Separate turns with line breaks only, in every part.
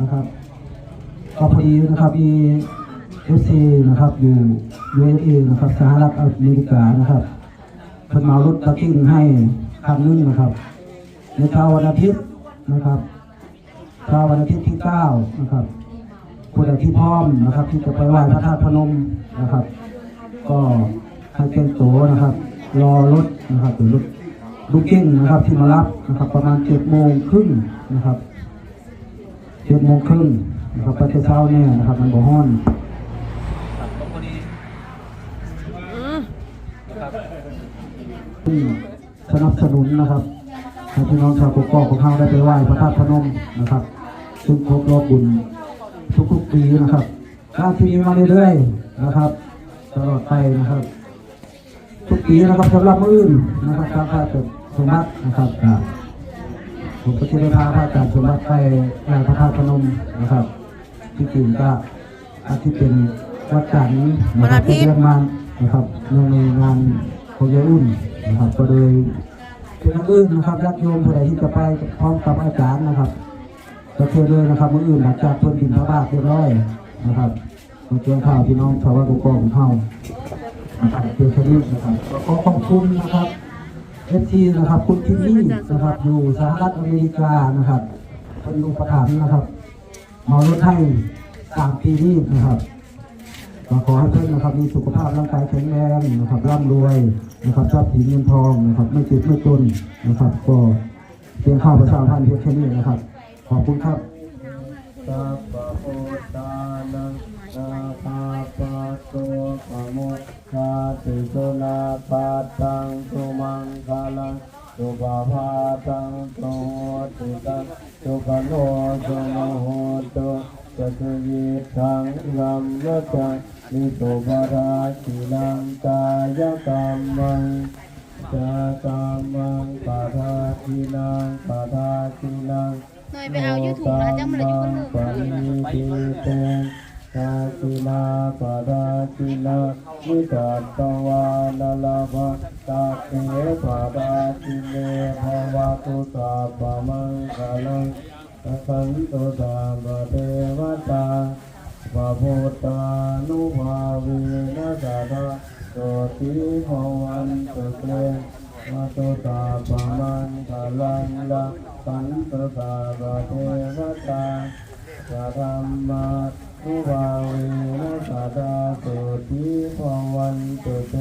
นะครับก็พอดีนะครับมีเอฟซีนะครับอยู่ USA นะครับสหรัฐอเมริกานะครับเพิ่นมารถตะกิ้งให้คันนึงนะครับ ในเช้าวันอาทิตย์นะครับเช้าวันอาทิตย์ที่เก้านะครับผู้ใดที่พร้อมนะครับ ที่จะไปไหว้พระธาตุพนมนะครับ ก็ให้เป็นโตนะครับ รอรถนะครับหรือรถลูกกิ้งนะครับที่มารับนะครับ ประมาณเจ็ดโมงครึ่งนะครับ เจ็ดโมงครึ่งนะครับไปแต่เช้าเนี่ยนะครับมันบ่ฮ้อนซึ่งสนับสนุนนะครับให้พี่น้องชาวกกอกของเราได้ไปไหว้พระธาตุพนมนะครับ ซึ่งครบรอบบุญทุกๆปีนะครับการที่มีมาเรื่อยๆนะครับตลอดไปนะครับ ทุกปีนะครับสำหรับมื้ออื่นนะครับทางพระจัดสมบัตินะครับอ่า ผมก็จะได้พาพระอาจารย์สมบัติไปงานพระธาตุพนมนะครับ ที่จริงก็อาทิตย์เป็นวัดจันทร์นะครับเป็นเรื่องานนะครับเนื่องในงานของยายอุ่นนะครับก็เลยเป็นอันอื่นนะครับญาติโยมผู้ใดที่จะไปพร้อมกับอาจารย์นะครับก็เชิญเลยนะครับมื้ออื่นหลังจากเพิ่นบินพระบาทเรียบร้อยนะครับมาเจียงข่าวพี่น้องชาววัดกุกองของเฮานะครับเพียงแค่นี้นะครับก็ขอบคุณนะครับ เอฟซีนะครับคุณคิมมี่นะครับอยู่สหรัฐอเมริกานะครับเป็นลูกประถมนะครับมารถให้สามปีนี้นะครับก็ขอให้เพื่อนนะครับมีสุขภาพร่างกายแข็งแรงนะครับร่ำรวยนะครับทรัพย์สินเงินทองนะครับไม่เจ็บไม่จนนะครับ ก็เพียงข้าวประชาพันธ์เพียงแค่นี้นะครับ ขอบคุณครับ
สัพพะพุทธานังนา ตปะโมกขาติสุนาปัตตังสุมังคาลังสุภาพาตังสุโหติตังสุขโนสุโมโหตุจตุยิทังรัมมะจังนิสุบาราชิลังกายกรรมังจะกรรมังปะทาทินังปะทาทินัง
หน่อยไปเอายูทูบนะจังมันเลยอยู่คนเดิม
ปณิทิเตชาตินาปะดาตินาวิจัตตวานลาภะตาเตปะดาติเนภวะตุสาปะมังคลังสันตุสาปะเทวตาปะพุทธานุภาเวนะสาธาโสติภวันตุเตมาตุตาปะมันทะลังละปันตุตาปะเทวตาสัทธัมมา ทุวาเวนะสัตตาสุติภวันตุเต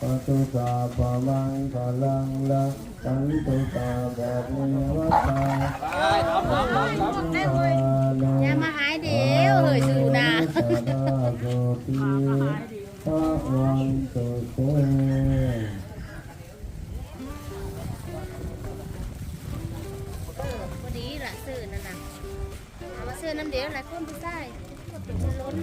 ปตุตาปมันทะลังละปันตุตาปะเทวตาสัทธัมมา
อย่ามาหายเดียวเฮ้ยดูนะ
สัตตาสุติภวันตุเต
เอามาซื้อน้ำเดียวหลายคนไปใส่มันล้น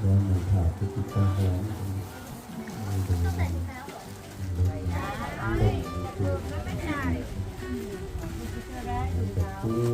แล้วมันขาดพฤติกรรมแล้วมันดูคือแล้วอยู่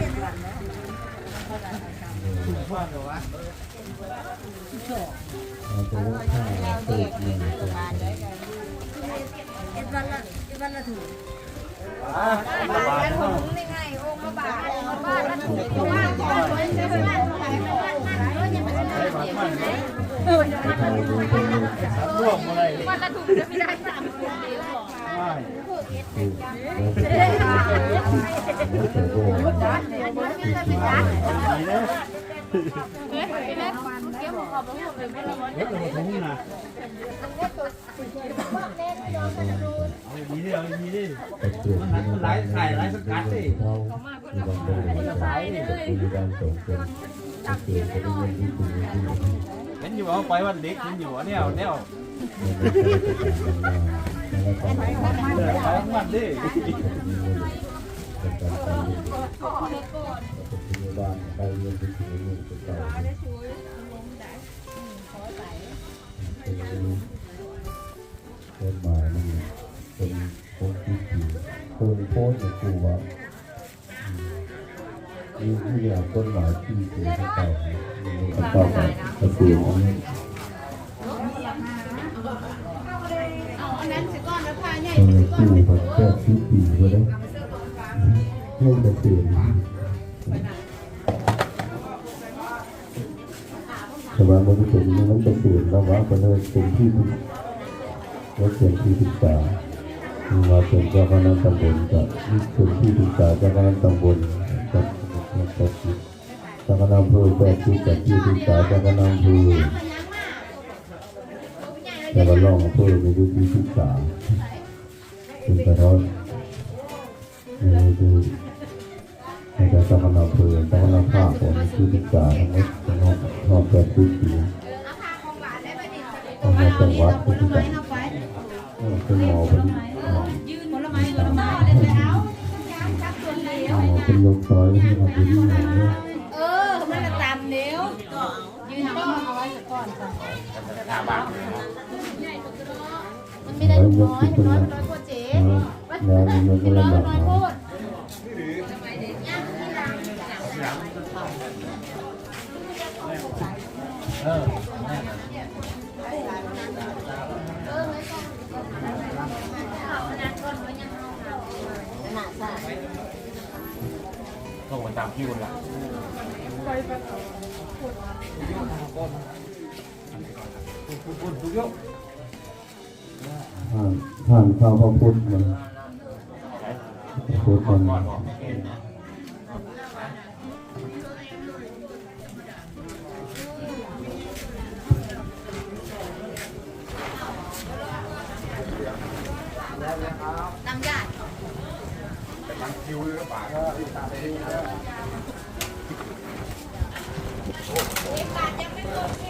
เราจะว่าผ้าสูตรหนึ่งตัว
เอ็ดวันละเอ็ดวันละถุง
แล้วผมนี่ไงองค์พระบาทองค์พระบาทแล้วถึงบ้านก่อนเลยใช่ไหมบ้านไหนบ้านไหนก็ยังไม่ได้เดียวไหน
วันละถุงจะไม่ได้สามถุงเดียวบอก
มันหลายขายหลายสกัดดิเขามีบางคนหลายเนี่ยมีการส่งเป็นเกี่ยวกับเรื่องที่คุณที่
เห็นอยู่เอาไปวันเด็กเห็นอยู่แนวแนว
แล้วก็
ไปทั้งวันดิ
เป็นการไปเรียนเป็นบ้านไปเรียนเป็นสิ่งหนึ่งเป็นเก่าเป็นหมายนี่เป็นโพสต์ที่คือโพสต์ในครูว่ามีที่อยต้นหมายที่คือเก่าเก่ากับกระเสียงนี้
เอาอันนั้นสิก้อนแล้วพาใหญ่
คนในคู่แบบแค่คิดปีก็ได้เรื่องจะเปลี่ยนแต่ว่ามันเป็นมันจะเปลี่ยนแล้วว่าก็เลยเป็นที่ที่ว่าเป็นที่ศึกษาว่าเป็นเจ้าคณะตำบลกับเป็นที่ศึกษาเจ้าคณะตำบลกับกับเจ้าคณะอำเภอแปดที่กับที่ศึกษาเจ้าคณะอำเภอแต่ว่าล่องอำเภอในยุคที่ศึกษา เป็นกระท้อนดูในการทำงานเพลินทำงานภาคของที่ศึกษาทั้งหมดทั้งหมดรอบแปดปีปีทำงานจังหวัดที่ศึกษาเป็นหมอเป็นหมอ
ผม้ผลไม้เปเอา
หมอเป็นยกซอยที่ทำดีๆอย่างนี้
เออมันจะตามเดี๋ยวยืนก็เอาไว้ก่อนก่อนมันไม่ได้น้อยน้อยน้อยกว่า เจ๊
แล้วมีเงินก็ลำบาก
น้อย
มา
โค
ก
ตร
ต้องไปตา มคิวละ
ผ่านผ่านข้าวพระพุทธมันพระพุทธมัน
ก่อนบอก
น้ำยา
เงินกระบาดอยู่ประกบแจ้งคิววน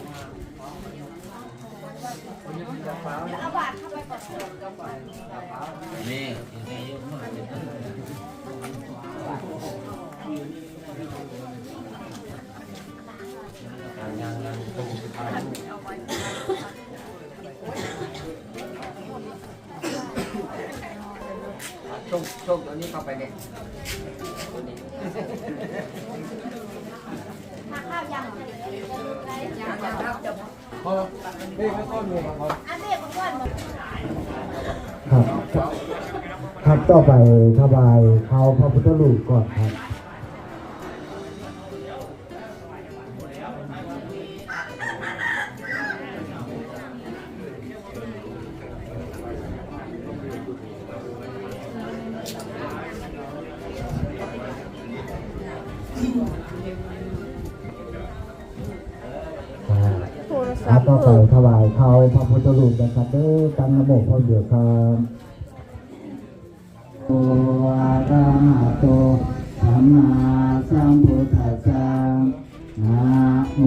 งยังยัง
พอพี่เขาต้นมือมาเขา
อันนี้มันก้อนหมด
ครับ ครับต่อไปถวายเขาพระพุทธรูปก่อนครับ ครับต่อไปถวายเขาพระพุทธรูปนะครับเด้อตั้งนะโมพระเดียวครับโออะระหะโตสัมมาสัมพุทธัสสะนะโม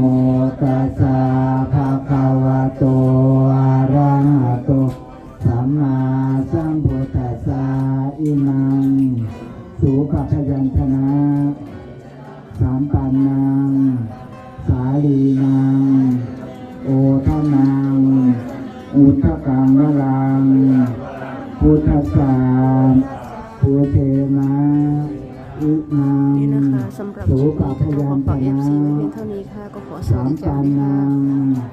ตัสสะภะคะวะโตอะระหะโตสัมมาสัมพุทธัสสะอิมังสุปพยัญชนะสามปันนังสาลีนัง โอทนังอุทธกังวลังพุทธสามพุทเทนะอินัง
นี่นะคะสำหรับ
สุ
คลิป
ป
นี้
พ
ก็ขอ
ยัญ
ฝาก
ช
เอฟ
นะ
ซีไว้เพียงเท่านี้ค่ะ ก็ขอสวั
สา
ส
ม
ดีจ้า
ปัน
บ๊ายบา
นั
ย
งสา